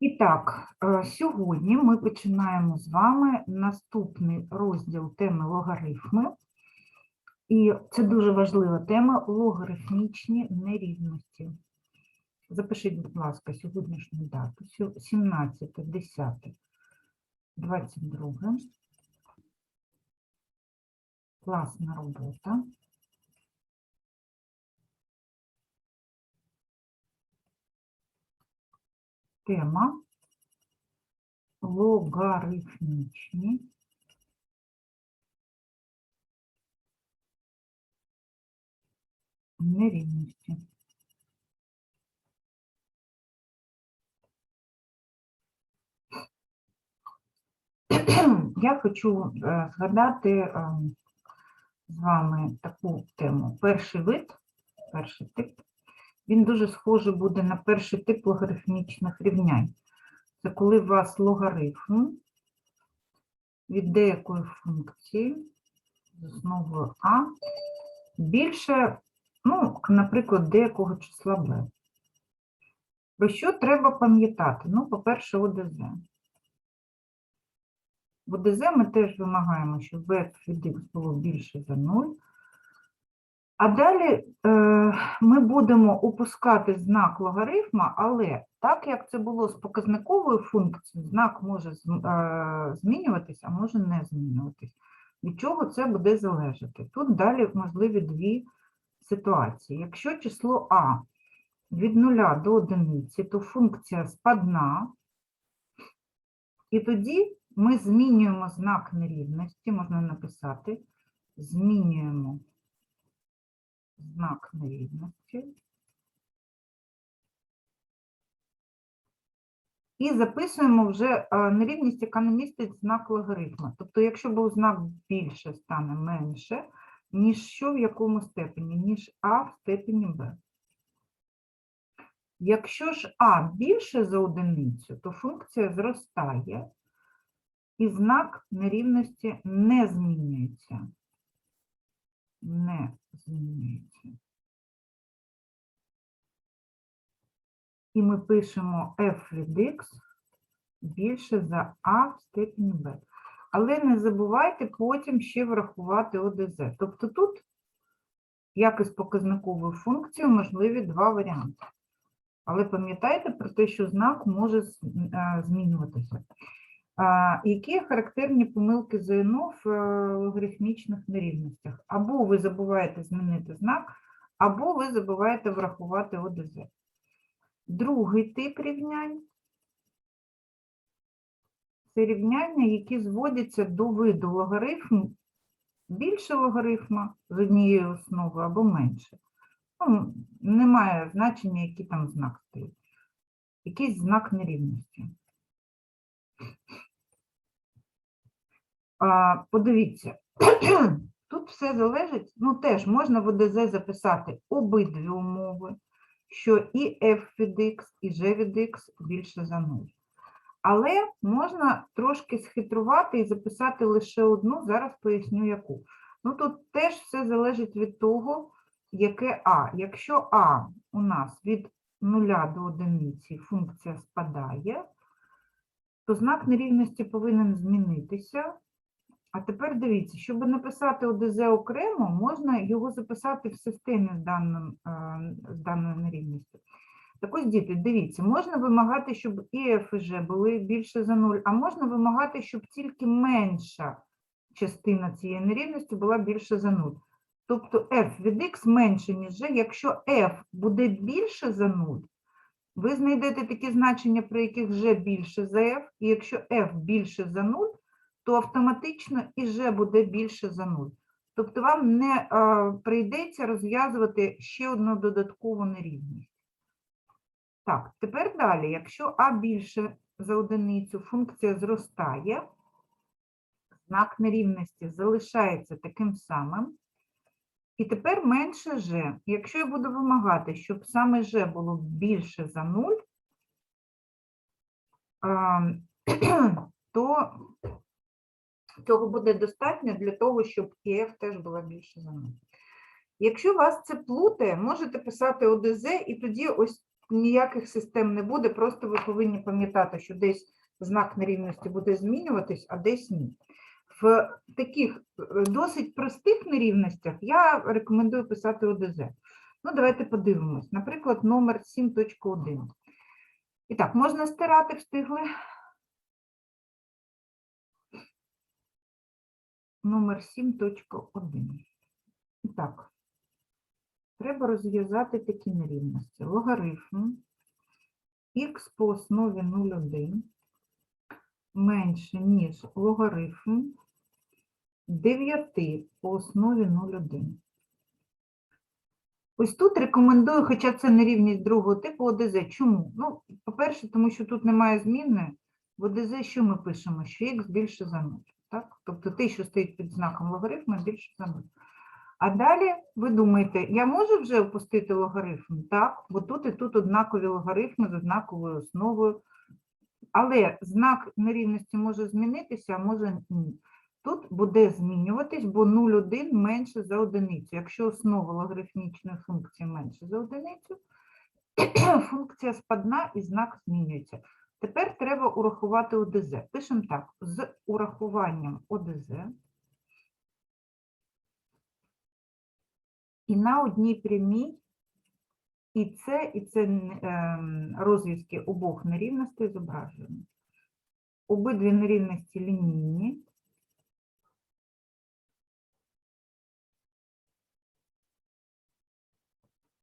І так, е, сьогодні ми починаємо з вами наступний розділ теми логарифми. І це дуже важлива тема логарифмічні нерівності. Запишіть, будь ласка, сьогоднішню дату, сьо- 17, 10, 22. Класна робота. Тема логарифмічні нерівності. Я хочу е, згадати е, з вами таку тему. Перший вид, перший тип, він дуже схожий буде на перший тип логарифмічних рівнянь. Це коли у вас логарифм від деякої функції з основою А більше, ну, наприклад, деякого числа b. Про що треба пам'ятати? Ну, по-перше, ОДЗ. В ОДЗ ми теж вимагаємо, щоб b від x було більше за 0. А далі е, ми будемо опускати знак логарифма, але так як це було з показниковою функцією, знак може е, змінюватися, а може не змінюватись. Від чого це буде залежати? Тут далі можливі дві ситуації. Якщо число а від 0 до 1, то функція спадна, і тоді ми змінюємо знак нерівності, можна написати, змінюємо знак нерівності. І записуємо вже е, нерівність, яка не містить знак логарифма. Тобто, якщо був знак більше, стане менше, ніж що в якому степені, ніж а в степені b. Якщо ж а більше за одиницю, то функція зростає, і знак нерівності не змінюється. Не змінюється. І ми пишемо f від x більше за а в степені b. Але не забувайте потім ще врахувати ОДЗ. Тобто тут, як і з показниковою функцією, можливі два варіанти. Але пам'ятайте про те, що знак може е, змінюватися. Які характерні помилки ЗНО в е, логарифмічних нерівностях? Або ви забуваєте змінити знак, або ви забуваєте врахувати ОДЗ. Другий тип рівнянь це рівняння, які зводяться до виду логарифм більше логарифма з однієї основи або менше. Ну, немає значення, який там знак стоїть. Якийсь знак нерівності. А, подивіться, тут все залежить, ну теж можна в ОДЗ записати обидві умови, що і f від x, і g від x більше за 0. Але можна трошки схитрувати і записати лише одну, зараз поясню яку. Ну тут теж все залежить від того, яке А. Якщо А у нас від 0 до 1 функція спадає, то знак нерівності повинен змінитися. А тепер дивіться, щоб написати ОДЗ окремо, можна його записати в системі з, даним, е, з даною нерівністю. Так ось, діти, дивіться, можна вимагати, щоб і F, і G були більше за 0, а можна вимагати, щоб тільки менша частина цієї нерівності була більше за 0. Тобто f від x менше, ніж g. Якщо f буде більше за 0, ви знайдете такі значення, при яких g більше за f, і якщо f більше за 0, то автоматично і g буде більше за 0. Тобто вам не е, прийдеться розв'язувати ще одну додаткову нерівність. Так, тепер далі, якщо а більше за одиницю, функція зростає, знак нерівності залишається таким самим. І тепер менше g. Якщо я буду вимагати, щоб саме g було більше за 0, то цього буде достатньо для того, щоб f теж була більше за 0. Якщо вас це плутає, можете писати ОДЗ, і тоді ось ніяких систем не буде, просто ви повинні пам'ятати, що десь знак нерівності буде змінюватись, а десь ні. В таких е, досить простих нерівностях я рекомендую писати ОДЗ. Ну, давайте подивимось. Наприклад, номер 7.1. І так, можна стирати, встигли. Номер 7.1. І так, треба розв'язати такі нерівності. Логарифм х по основі 0,1 менше, ніж логарифм 9 по основі 0,1. Ось тут рекомендую, хоча це нерівність другого типу ОДЗ. Чому? Ну, по-перше, тому що тут немає змінної. В ОДЗ що ми пишемо? Що х більше за 0. Так? Тобто те, що стоїть під знаком логарифму, більше за 0. А далі ви думаєте, я можу вже опустити логарифм? Так, бо тут і тут однакові логарифми з однаковою основою. Але знак нерівності може змінитися, а може ні. Тут буде змінюватись, бо 0,1 менше за одиницю. Якщо основа логарифмічної функції менше за одиницю, функція спадна і знак змінюється. Тепер треба урахувати ОДЗ. Пишемо так, з урахуванням ОДЗ. І на одній прямій і це, і це ем, розв'язки обох нерівностей зображені. Обидві нерівності лінійні.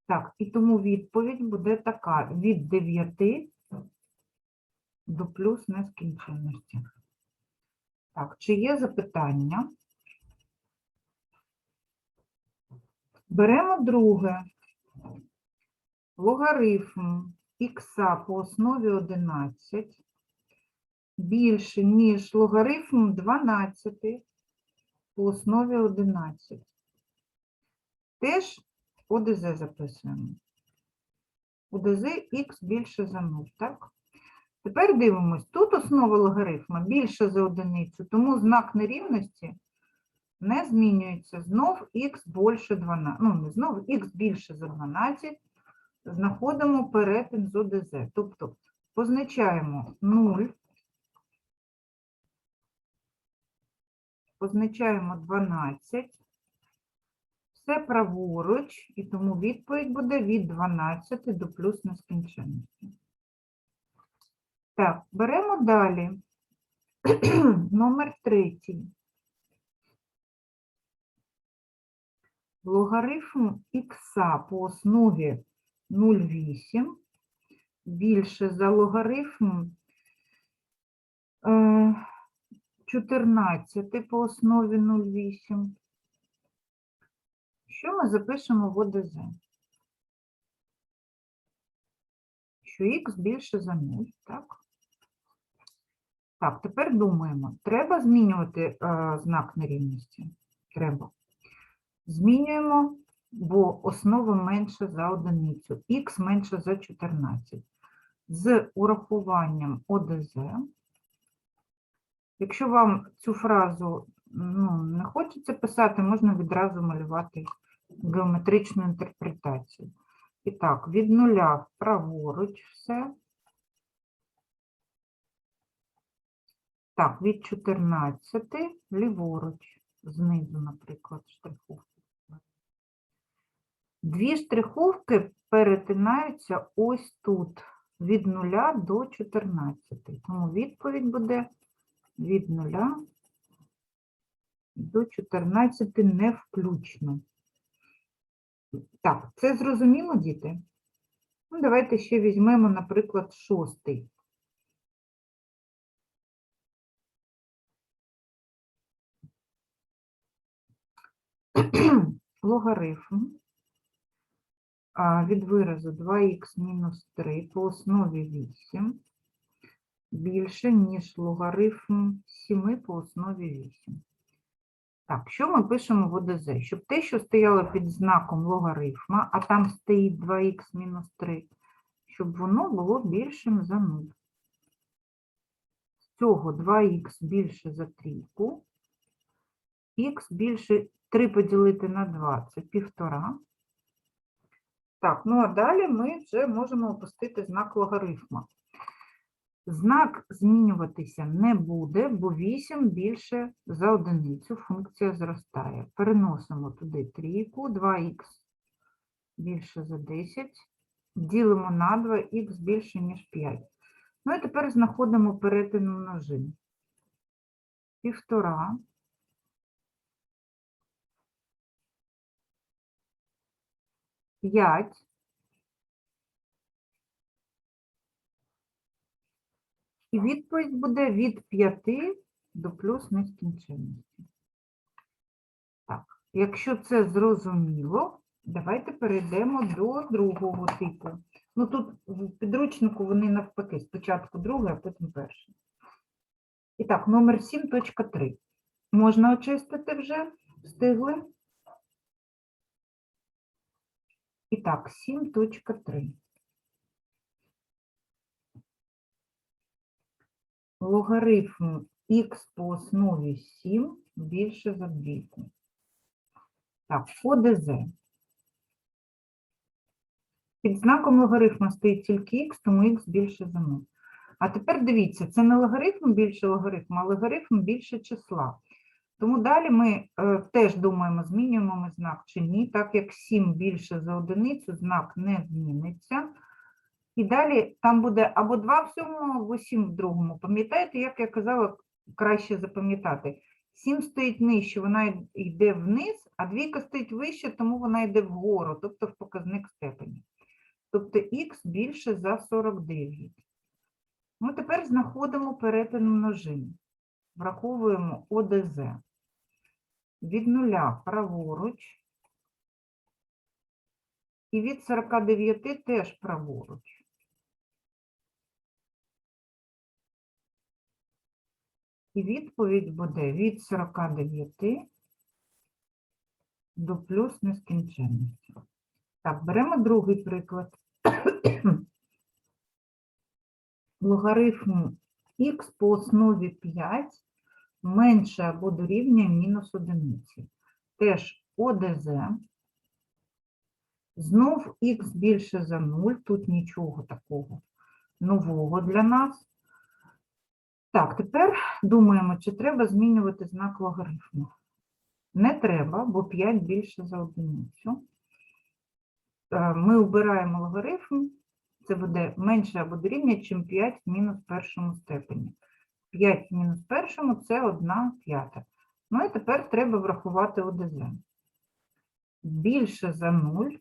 Так, і тому відповідь буде така: від 9 до плюс нескінченності. Так, чи є запитання? Беремо друге. Логарифм х по основі 11 більше, ніж логарифм 12 по основі 11. Теж ОДЗ записуємо. ОДЗ х більше за 0, так? Тепер дивимось, тут основа логарифма більше за одиницю, тому знак нерівності не змінюється. Знов х більше 12, ну не знов, х більше за 12, знаходимо перетин з ОДЗ. Тобто позначаємо 0, позначаємо 12, все праворуч, і тому відповідь буде від 12 до плюс нескінченності. Так, беремо далі. Номер третій. Логарифм х по основі 0,8 більше за логарифм е, 14 по основі 0,8. Що ми запишемо в ОДЗ? Що х більше за 0, так? Так, тепер думаємо, треба змінювати е, знак нерівності? Треба. Змінюємо, бо основа менша за одиницю, х менше за 14. З урахуванням ОДЗ. Якщо вам цю фразу ну, не хочеться писати, можна відразу малювати геометричну інтерпретацію. І так, від нуля праворуч все. Так, від 14 ліворуч, знизу, наприклад, штриховки. Дві штриховки перетинаються ось тут, від 0 до 14. Тому відповідь буде від 0 до 14 не включно. Так, це зрозуміло, діти? Ну, давайте ще візьмемо, наприклад, шостий. Логарифм від виразу 2х мінус 3 по основі 8 більше, ніж логарифм 7 по основі 8. Так, що ми пишемо в ОДЗ? Щоб те, що стояло під знаком логарифма, а там стоїть 2х мінус 3, щоб воно було більшим за 0. З цього 2х більше за трійку, х більше 3 поділити на 2 – це 1,5. Так, ну а далі ми вже можемо опустити знак логарифма. Знак змінюватися не буде, бо 8 більше за одиницю, функція зростає. Переносимо туди трійку, 2х більше за 10, ділимо на 2, х більше, ніж 5. Ну і тепер знаходимо перетин множин. Півтора. П'ять. І відповідь буде від 5 до плюс нескінченності. Так, якщо це зрозуміло, давайте перейдемо до другого типу. Ну тут в підручнику вони навпаки, спочатку другий, а потім перший. І так, номер 7.3. Можна очистити вже? Встигли? І так, 7.3. Логарифм х по основі 7 більше за двійку. Так, ОДЗ. Під знаком логарифма стоїть тільки х, тому х більше за 0. А тепер дивіться, це не логарифм більше логарифму, а логарифм більше числа. Тому далі ми е, теж думаємо, змінюємо ми знак чи ні, так як 7 більше за одиницю, знак не зміниться. І далі там буде або 2 в сьомому, або 7 в другому. Пам'ятаєте, як я казала, краще запам'ятати. 7 стоїть нижче, вона йде вниз, а двійка стоїть вище, тому вона йде вгору, тобто в показник степені. Тобто х більше за 49. Ну, тепер знаходимо перетин множин. Враховуємо ОДЗ. Від нуля праворуч. І від 49 теж праворуч. І відповідь буде від 49 до плюс нескінченності. Так, беремо другий приклад. Логарифм х по основі 5 менше або дорівнює мінус одиниці. Теж ОДЗ. Знов х більше за 0, тут нічого такого нового для нас. Так, тепер думаємо, чи треба змінювати знак логарифму. Не треба, бо 5 більше за одиницю. Е, Ми обираємо логарифм, це буде менше або дорівнює, чим 5 в мінус першому степені. 5 мінус першому – це 1 п'ята. Ну і тепер треба врахувати ОДЗ. Більше за 0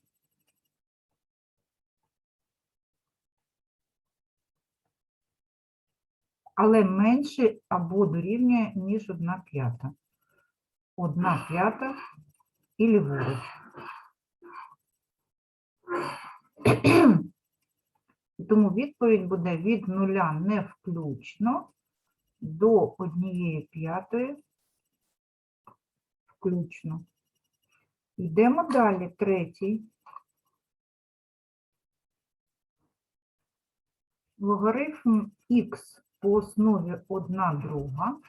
але менше або дорівнює, ніж 1 п'ята. 1 п'ята і ліворуч. Тому відповідь буде від нуля не включно до однієї п'ятої включно. Йдемо далі, третій. Логарифм х по основі 1 друга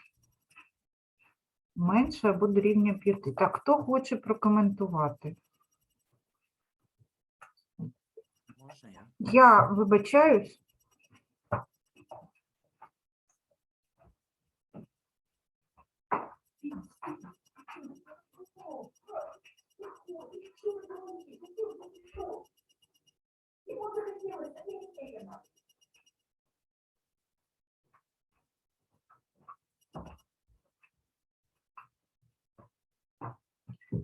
менше або дорівнює 5. Так, хто хоче прокоментувати? Можна я? Я вибачаюсь.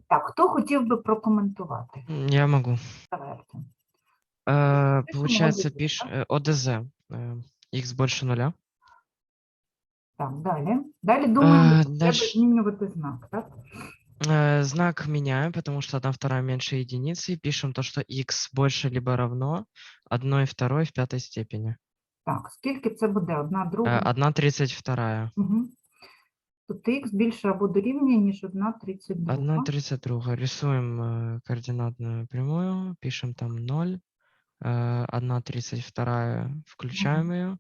Так, хто хотів би прокоментувати? М, Я могу. Давайте. Э, Пишем Получается, ОДЗ, пиш э, ОДЗ. э, X больше нуля. Так, далі. Далі думаємо, Е, що треба дальш- змінювати знак, так? Э, Знак меняем, потому что 1 вторая меньше единицы. Пишем то, что x больше либо равно 1 второй в пятой степени. Так, скільки це буде? Одна друга? Э, 1 тридцать вторая. Угу. Тобто х більше або дорівнює, ніж 1,32. 1 тридцать друга. Рисуем э, координатную прямую. Пишем там 0. э, 1 тридцать вторая. Включаем ее.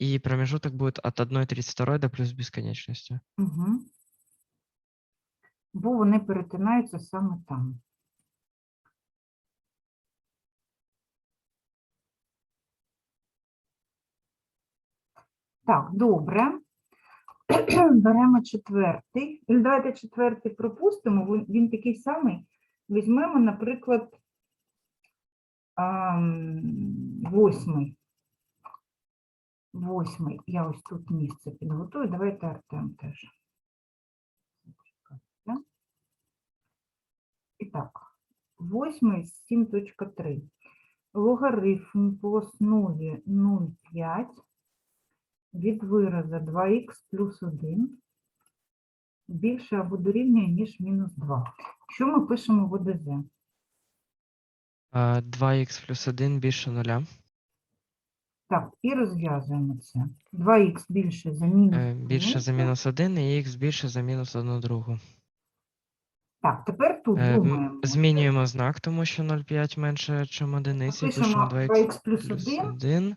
и промежуток будет от 1,32 до плюс бесконечности. Угу. Бо вони перетинаються саме там. Так, добре. Беремо четвертий. Давайте четвертий пропустимо, він такий самий. Візьмемо, наприклад, восьмий. Восьмий. Я ось тут місце підготую. Давайте Артем теж. І так, восьмий 7.3. Логарифм по основі 0,5 від вираза 2х плюс 1 більше або дорівнює, ніж мінус 2. Що ми пишемо в ОДЗ? Е, 2х плюс 1 більше нуля. Так, і розв'язуємо це. 2х більше за мінус. Е, Більше за мінус 1 і х більше за мінус 1 другу. Так, тепер тут Е, м, думаємо. Змінюємо знак, тому що 0,5 менше, ніж одиниці. Пишемо Пишемо 2х 2х плюс плюс 1 1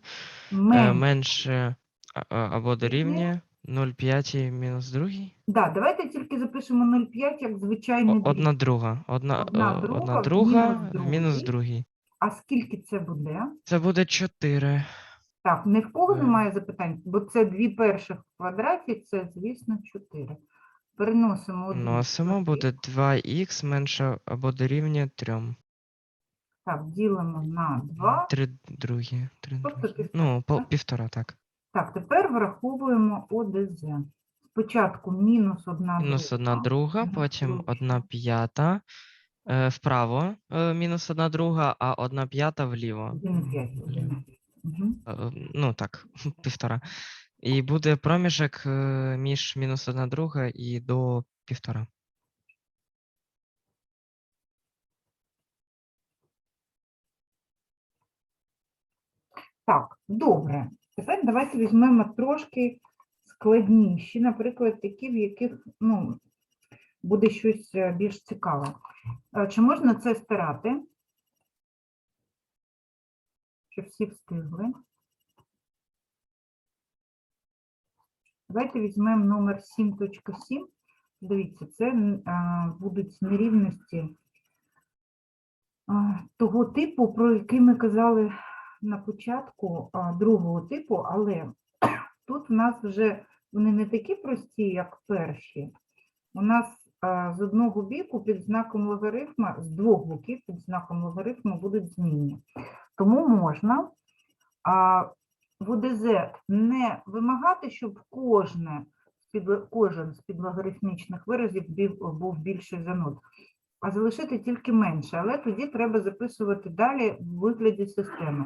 менше. менше а- а- або дорівнює 0,5 і мінус другий. Да, давайте тільки запишемо 0,5 як звичайний дріб. Одна друга. Одна, Одна е, друга одна друга, мінус мінус другий. А скільки це буде? Це буде 4. Так, ні в кого Е. немає запитань, бо це дві перших в квадраті, це, звісно, 4. Переносимо одну Носимо, буде 2х менше або дорівнює 3. Так, ділимо на 2. 3 другі. 3 Тобто другі. півтора, Ну, по, так? півтора, так. Так, тепер враховуємо ОДЗ. Спочатку мінус 1 Мінус 1 друга, потім друга. 1 п'ята. Е, вправо е, мінус 1 друга, а 1 п'ята вліво. 1,5. Угу. Е, ну так, півтора. І буде проміжок е, між мінус 1 друга і до півтора. Так, добре. Тепер давайте візьмемо трошки складніші, наприклад, такі, в яких ну, буде щось е, більш цікаве. Е, Чи можна це стирати? Щоб всі встигли. Давайте візьмемо номер 7.7. Дивіться, це будуть нерівності того типу, про який ми казали на початку другого типу, але тут в нас вже вони не такі прості, як перші. У нас з одного боку під знаком логарифма, з двох боків під знаком логарифму будуть змінні. Тому можна в ОДЗ не вимагати, щоб кожне, кожен з підлогарифмічних виразів був більший за 0 а залишити тільки менше, але тоді треба записувати далі в вигляді системи.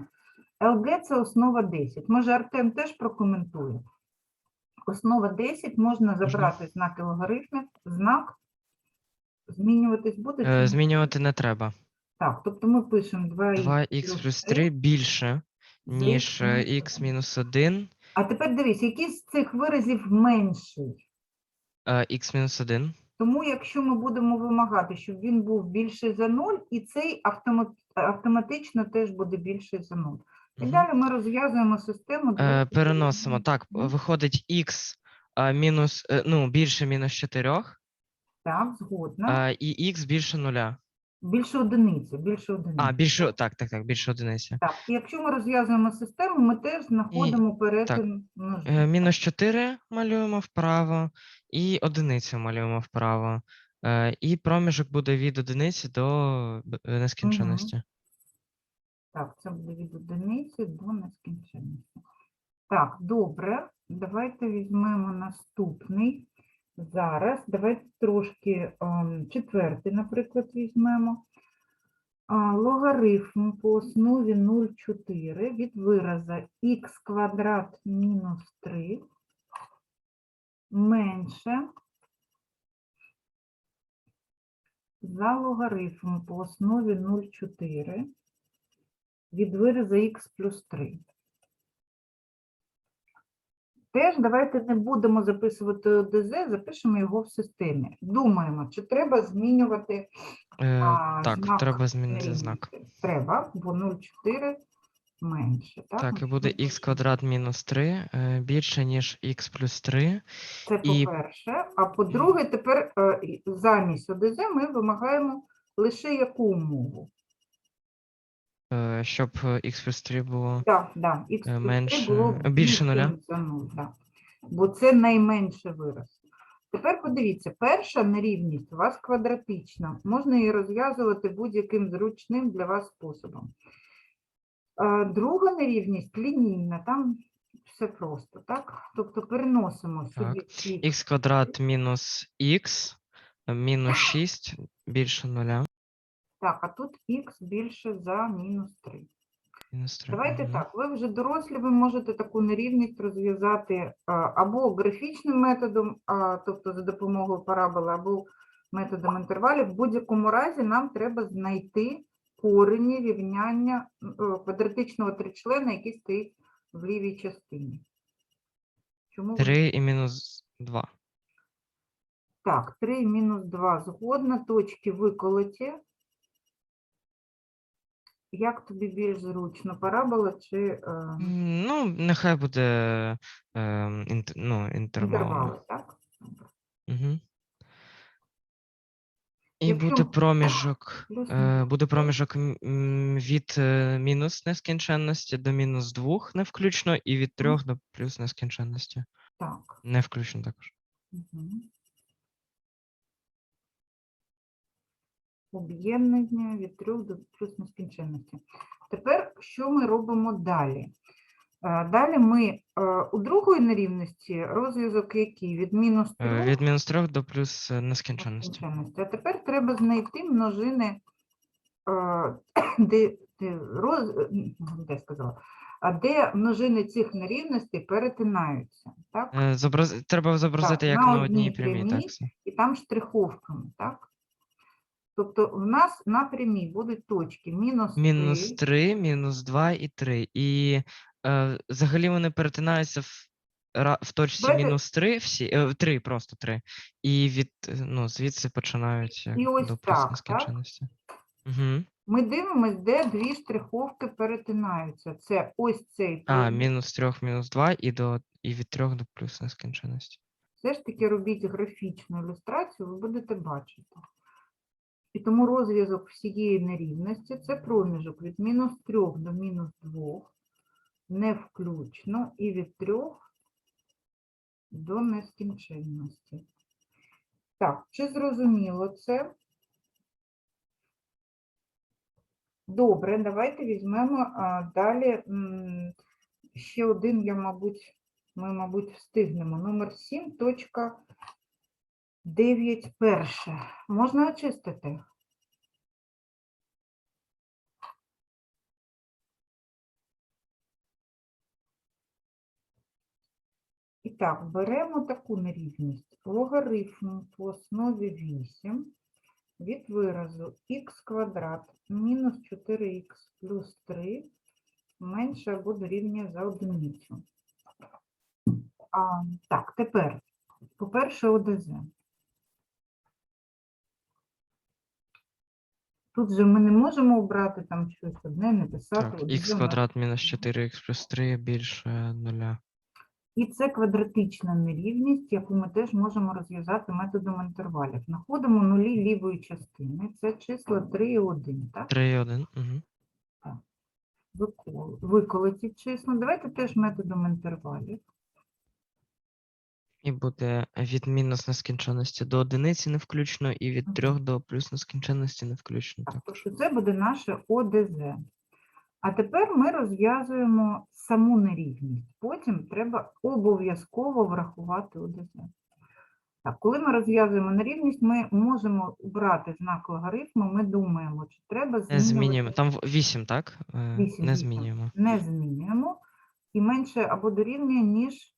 ЛГ це основа 10. Може, Артем теж прокоментує. Основа 10 можна забрати знаки логарифмів, знак змінюватись буде. чи Е, ні? Змінювати не треба. Так, тобто ми пишемо 2х. 2х плюс 3 більше, ніж е, х мінус 1, А тепер дивись, який з цих виразів менший? х мінус 1. Тому якщо ми будемо вимагати, щоб він був більший за 0, і цей автомат, автоматично теж буде більший за 0. І далі ми розв'язуємо систему. Е, для переносимо. Так, Мгм. виходить х мінус, е, ну, більше мінус 4, Так, згодна. а, і х більше нуля. Більше одиниці, більше одиниці. А, більше, так, так, так, більше одиниці. Так, і якщо ми розв'язуємо систему, ми теж знаходимо перетин Е, множин. мінус 4 малюємо вправо, і одиницю малюємо вправо. Е, і проміжок буде від одиниці до б- е, нескінченності. Так, це буде від одиниці до нескінченності. Так, добре. Давайте візьмемо наступний. Зараз давайте трошки ем, четвертий, наприклад, візьмемо. Логарифм по основі 0,4 від вираза х квадрат мінус 3 менше за логарифм по основі 0,4 від вираза х плюс 3. Теж давайте не будемо записувати ОДЗ, запишемо його в системі. Думаємо, чи треба змінювати Е, а, так, знак треба змінити знак. Треба, бо 0,4 менше. Так, Так, і буде х квадрат мінус 3 е, більше, ніж х плюс 3. Це і- по-перше. А по-друге, тепер е, замість ОДЗ ми вимагаємо лише яку умову? Е, Щоб x плюс 3 було. Так, да, плюс 3 менше- було е, більше нуля. за 0, да. бо це найменший вираз. Тепер подивіться, перша нерівність у вас квадратична. Можна її розв'язувати будь-яким зручним для вас способом. Е, Друга нерівність лінійна, там все просто, так? Тобто переносимо сюди х квадрат мінус х мінус 6 більше нуля. Так, а тут х більше за мінус 3. Мінус 3. Давайте так, ви вже дорослі, ви можете таку нерівність розв'язати або графічним методом, а, тобто за допомогою параболи, або методом інтервалів. В будь-якому разі нам треба знайти корені рівняння е, квадратичного тричлена, який стоїть в лівій частині. Чому ви 3 і мінус 2. Так, 3 мінус 2 згодна, точки виколоті. Як тобі більш зручно, парабола чи е, Ну, нехай буде е, інт, ну, інтервал. інтервали, так? Угу. І буде проміжок, Плюс е, буде проміжок м, м, від е, мінус нескінченності до мінус 2 не включно, і від 3 до плюс нескінченності. Так. Не включно також. Мгм. Об'єднання від 3 до плюс нескінченності. Тепер що ми робимо далі? Е, Далі ми е, у другої нерівності розв'язок який? Від мінус 3 Е, Від мінус 3 до плюс нескінченності. А тепер треба знайти множини, де, де, роз, е, де сказала, а де множини цих нерівностей перетинаються. Так? Зобраз... Треба зобразити як на одній прямій, прямій так? і там штриховками, так? Тобто в нас на прямій будуть точки мінус Мінус 3, 3, мінус 2 і 3. І е, взагалі вони перетинаються в, ра- в точці Давайте- мінус 3, всі, е, 3, просто 3. І від, е, ну, звідси починають як І ось до так, так? нескінченності. Угу. Ми дивимося, де дві штриховки перетинаються. Це ось цей А, мінус 3, мінус 2 і, до, і від 3 до плюс нескінченності. Все ж таки робіть графічну ілюстрацію, ви будете бачити. І тому розв'язок всієї нерівності це проміжок від мінус 3 до мінус 2, не включно, і від 3 до нескінченності. Так, чи зрозуміло це? Добре, давайте візьмемо а, далі ще один, я, мабуть, ми, мабуть, встигнемо. Номер 7, точка 9 перше. Можна очистити? І так, беремо таку нерівність. Логарифм по основі 8 від виразу х квадрат мінус 4х плюс 3 менше або дорівнює за одиницю. А, так, тепер, по-перше, ОДЗ. Тут же ми не можемо обрати там щось одне, не писати. Так, х квадрат мінус 4х плюс 3 більше 0. І це квадратична нерівність, яку ми теж можемо розв'язати методом інтервалів. Знаходимо нулі лівої частини. Це числа 3 і 1, так? 3 і 1. Угу. Викол- Виколоті числа. Давайте теж методом інтервалів. І буде від мінус нескінченності до одиниці не включно, і від. 3 до плюс нескінченності не включно. Так, Так. тобто це буде наше ОДЗ. А тепер ми розв'язуємо саму нерівність. Потім треба обов'язково врахувати ОДЗ. Так, коли ми розв'язуємо нерівність, ми можемо брати знак логарифму, ми думаємо, чи треба Не змінюємо. Там 8, так? Е, Вісім, Не змінюємо. Не змінюємо. І менше або дорівнює, ніж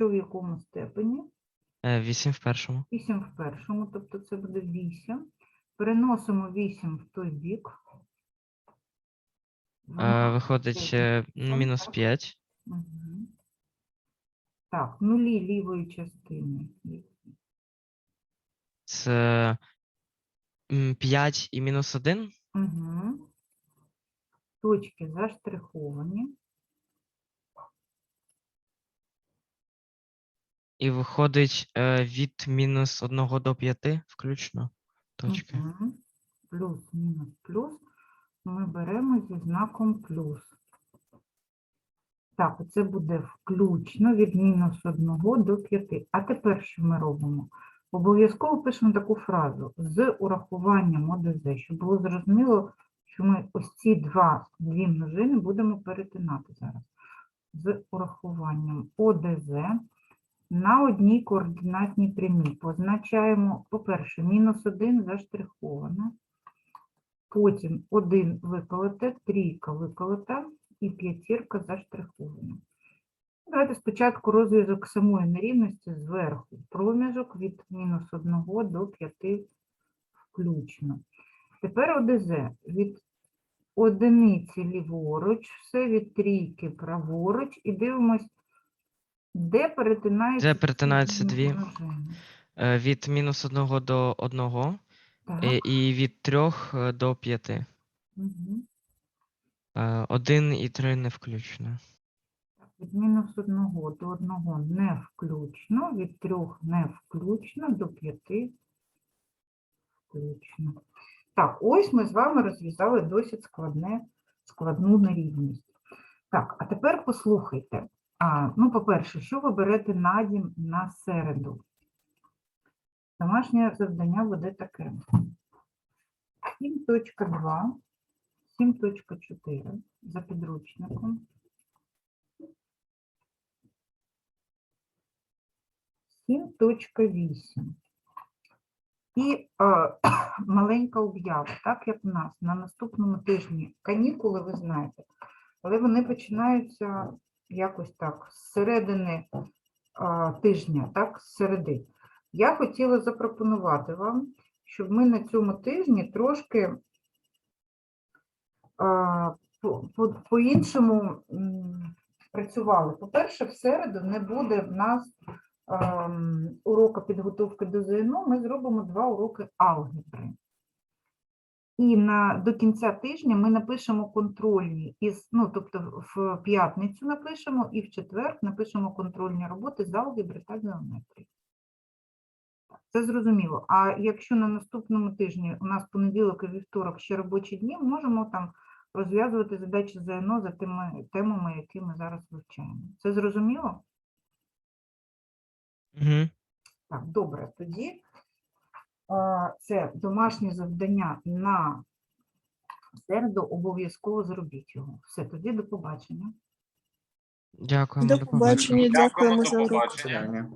що в якому степені. 8 в першому. 8 в першому, тобто це буде 8. Переносимо 8 в той бік. Е, Виходить е, мінус так? 5. Мгм. Так, нулі лівої частини. Це 5 і мінус 1. Угу. Точки заштриховані. І виходить е, від мінус 1 до 5 включно. Точки. Плюс, мінус, плюс. ми беремо зі знаком плюс. Так, це буде включно від мінус 1 до 5. А тепер що ми робимо? Обов'язково пишемо таку фразу з урахуванням ОДЗ, щоб було зрозуміло, що ми ось ці два дві множини будемо перетинати зараз. З урахуванням ОДЗ на одній координатній прямій. Позначаємо, по-перше, мінус 1 заштриховано, потім 1 виколоте, трійка виколота і п'ятірка заштрихована. Давайте спочатку розв'язок самої нерівності зверху. Проміжок від мінус 1 до 5 включно. Тепер ОДЗ від одиниці ліворуч, все від трійки праворуч, і дивимось, де перетинаються, Де перетинаються дві? Е, Від мінус 1 до 1 Так. і від 3 до 5. Мгм. 1 і 3 не включно. Від мінус 1 до 1 не включно, від 3 не включно, до 5 включно. Так, ось ми з вами розв'язали досить складне, складну нерівність. Так, а тепер послухайте. А, ну, по-перше, що ви берете на дім на середу? Домашнє завдання буде таке. 7.2, 7.4 за підручником. 7.8. І е, маленька об'ява, так як в нас на наступному тижні канікули, ви знаєте, але вони починаються якось так, з середини е, тижня, так, з середи. Я хотіла запропонувати вам, щоб ми на цьому тижні трошки е, по- по-іншому працювали. По-перше, в середу не буде в нас ем, уроку підготовки до ЗНО, ми зробимо два уроки алгебри. І на, до кінця тижня ми напишемо контрольні, із, ну, тобто в п'ятницю напишемо і в четвер напишемо контрольні роботи з алгебри та геометрії. Це зрозуміло. А якщо на наступному тижні у нас понеділок і вівторок ще робочі дні, можемо там розв'язувати задачі ЗНО за тими темами, які ми зараз вивчаємо. Це зрозуміло? Угу. Так, добре, тоді це домашнє завдання на середу, обов'язково зробіть його. Все, тоді до побачення. Дякуємо. До побачення, дякуємо за урок. Побачення.